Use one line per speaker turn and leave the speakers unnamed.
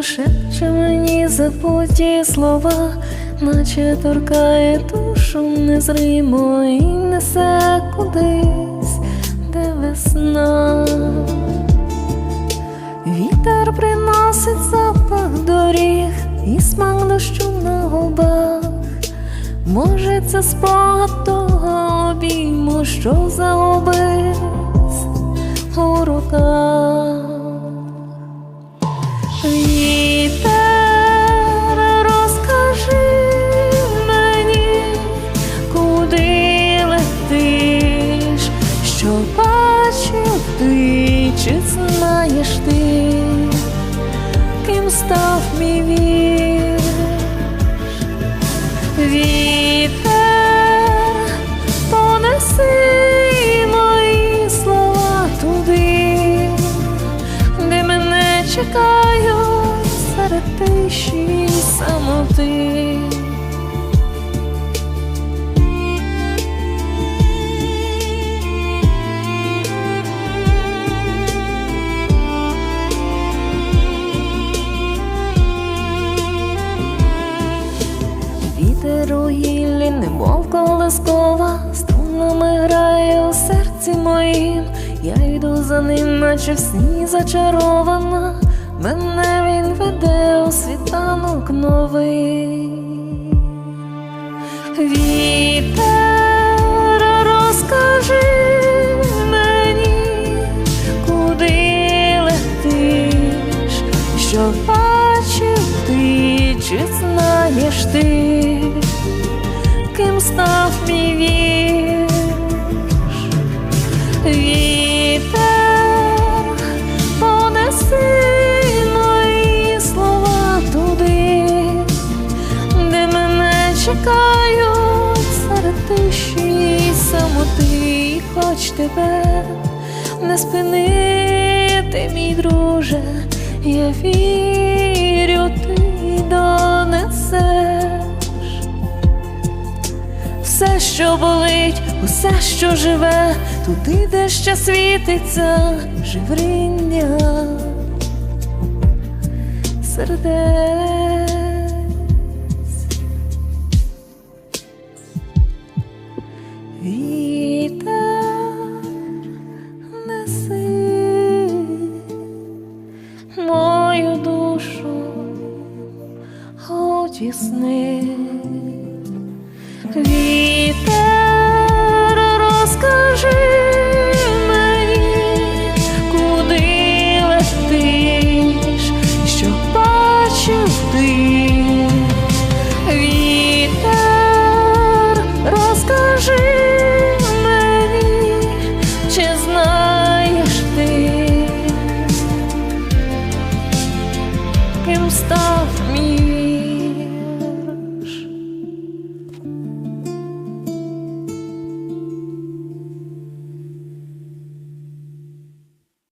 краєм шепче мені забуті слова, наче торкає душу незримо і несе кудись, де весна. Вітер приносить запах доріг і смак дощу на губах. Може, це спогад того обійму, що загубився чи знаєш ти, ким став мій вірш? Вітер, понеси мої слова туди, де мене чекають серед тиші самоти. Гіллі, немов колискова, струнами грає у серці моїм. Я йду за ним, наче в сні зачарована. Мене він веде у світанок новий. Понеси мої слова туди, де мене чекають серед тиші й самоти, хоч тебе не спинити, мій друже, я вірю, ти донесеш все, що болить, усе, що живе, туди, де ще світиться живріння сердець. Вітер неси мою душу, хоч 是。